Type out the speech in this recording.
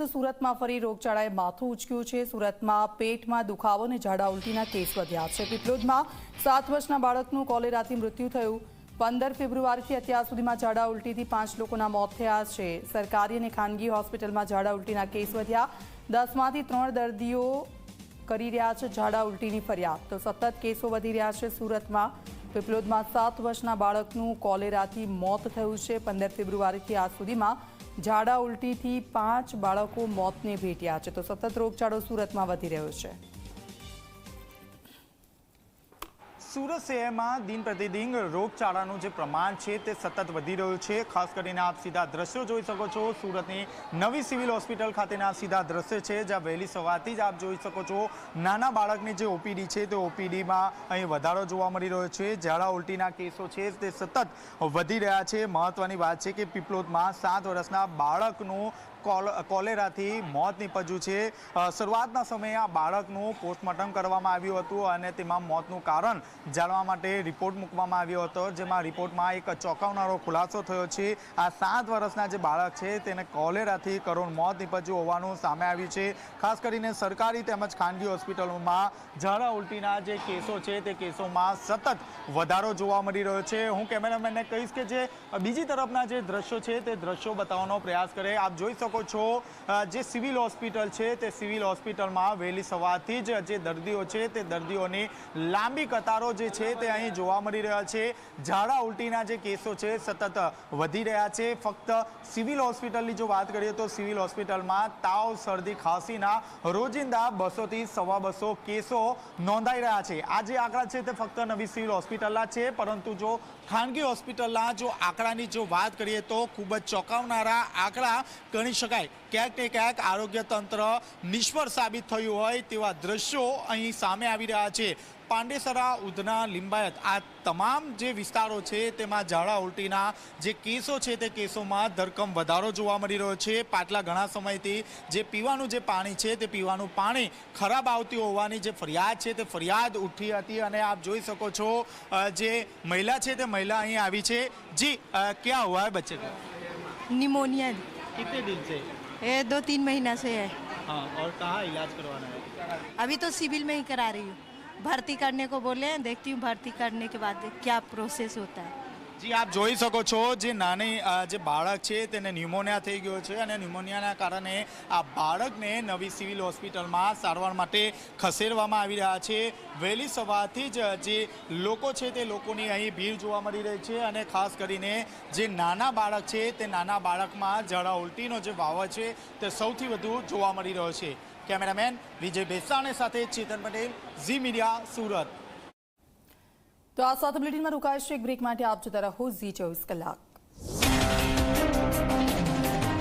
તો સુરતમાં ફરી રોગચાળાએ માથું ઉચક્યું છે. સુરતમાં પેટમાં દુખાવો અને ઝાડા ઉલટીના કેસ વધ્યા છે. પીપલોદમાં સાત વર્ષના બાળકનું કોલેરાથી મૃત્યુ થયું. પંદર ફેબ્રુઆરીથી અત્યાર સુધીમાં ઝાડા ઉલટીથી પાંચ લોકોના મોત થયા છે. સરકારી અને ખાનગી હોસ્પિટલમાં ઝાડા ઉલટીના કેસ વધ્યા. દસમાંથી ત્રણ દર્દીઓ કરી રહ્યા છે, ઝાડા ઉલટીની ફરિયાદ. તો સતત કેસો વધી રહ્યા છે સુરતમાં. પીપલોદમાં સાત વર્ષના બાળકનું કોલેરાથી મોત થયું છે. પંદર ફેબ્રુઆરીથી આજ સુધીમાં ઝાડા ઉલટીથી પાંચ બાળકો મોતને ભેટ્યા છે. તો સતત રોગચાળો સુરતમાં વધી રહ્યો છે. સુરત શહેરમાં દિન પ્રતિદિન રોગચાળાનું જે પ્રમાણ છે તે સતત વધી રહ્યું છે. ખાસ કરીને આપ સીધા દ્રશ્યો જોઈ શકો છો. સુરતની નવી સિવિલ હોસ્પિટલ ખાતેના સીધા દ્રશ્ય છે, જ્યાં વહેલી સવારથી જ આપ જોઈ શકો છો નાના બાળકની જે ઓપીડી છે તે ઓપીડીમાં અહીં વધારો જોવા મળી રહ્યો છે. ઝાડા ઉલટીના કેસો છે તે સતત વધી રહ્યા છે. મહત્વની વાત છે કે પીપલોદમાં સાત વર્ષના બાળકનું કોલેરાથી મોત નીપજ્યું છે. શરૂઆતના સમયે આ બાળકનું પોસ્ટમોર્ટમ કરવામાં આવ્યું હતું અને તેમાં મોતનું કારણ જાણવા માટે રિપોર્ટ મૂકવામાં આવ્યો હતો. જેમાં રિપોર્ટમાં એક ચોંકાવનારો ખુલાસો થયો છે. આ સાત વર્ષના જે બાળક છે, તેને કોલેરાથી કરોડ મોત નીપજ્યું હોવાનું સામે આવ્યું છે. ખાસ કરીને સરકારી તેમજ ખાનગી હોસ્પિટલોમાં ઝાડા ઉલટીના જે કેસો છે, તે કેસોમાં સતત વધારો જોવા મળી રહ્યો છે. હું કેમેરામેનને કહીશ કે જે બીજી તરફના જે દ્રશ્યો છે, તે દ્રશ્યો બતાવવાનો પ્રયાસ કરે. આપ જોઈ શકો છો. જે સિવિલ હોસ્પિટલ છે, તે સિવિલ હોસ્પિટલમાં વહેલી સવારથી જ જે દર્દીઓ છે, તે દર્દીઓની લાંબી કતારો જે છે, તે અહીં જોવા મળી રહ્યા છે. ઝાડા ઉલટીના જે કેસો છે, સતત વધી રહ્યા છે. ફક્ત સિવિલ હોસ્પિટલની જો વાત કરીએ તો સિવિલ હોસ્પિટલમાં તાવ, શરદી, ખાંસીના રોજિંદા બસોથી સવા બસો કેસો નોંધાઈ રહ્યા છે. આ જે આંકડા છે, તે ફક્ત નવી સિવિલ હોસ્પિટલના છે, પરંતુ જો ખાનગી હોસ્પિટલના જો આંકડાની જો વાત કરીએ તો ખૂબ જ ચોંકાવનારા આંકડા ગણી શકાય. ક્યાંક ને ક્યાંક આરોગ્ય તંત્ર નિષ્ફળ સાબિત થયું હોય તેવા દ્રશ્યો અહીં સામે આવી રહ્યા છે. પાંડેસરા, ઉધના, લિંબાયત આ તમામ જે વિસ્તારો છે તેમાં ઝાડા ઉલટીના જે કેસો છે તે કેસોમાં ધરકમ વધારો જોવા મળી રહ્યો છે. પાટલા ઘણા સમયથી જે પીવાનું જે પાણી છે તે પીવાનું પાણી ખરાબ આવતી હોવાની જે ફરિયાદ છે તે ફરિયાદ ઉઠી હતી અને આપ જોઈ શકો છો જે મહિલા છે તે મહિલા અહીં આવી છે. જી ક્યાં હુઆ બચ્ચે? નિમોનિયા. कितने दिन से? ये दो तीन महीना से है। हाँ और कहाँ इलाज करवाना है? अभी तो सिविल में ही करा रही हूँ। भर्ती करने को बोले हैं देखती हूँ भर्ती करने के बाद क्या प्रोसेस होता है। જી, આપ જોઈ શકો છો જે નાની જે બાળક છે તેને ન્યુમોનિયા થઈ ગયો છે અને ન્યુમોનિયાના કારણે આ બાળકને નવી સિવિલ હોસ્પિટલમાં સારવાર માટે ખસેડવામાં આવી રહ્યા છે. વહેલી સવારથી જ જે લોકો છે તે લોકોની અહીં ભીડ જોવા મળી રહી છે અને ખાસ કરીને જે નાના બાળક છે તે નાના બાળકમાં ઝાડા ઉલટીનો જે વાવ છે તે સૌથી વધુ જોવા મળી રહ્યો છે. કેમેરામેન વિજય બેસાણે સાથે ચેતન પટેલ, ઝી મીડિયા, સુરત. તો આ સાથે બુલેટિનમાં રોકાય છે એક બ્રેક માટે આપ જોતા રહો ઝી ચોવીસ કલાક.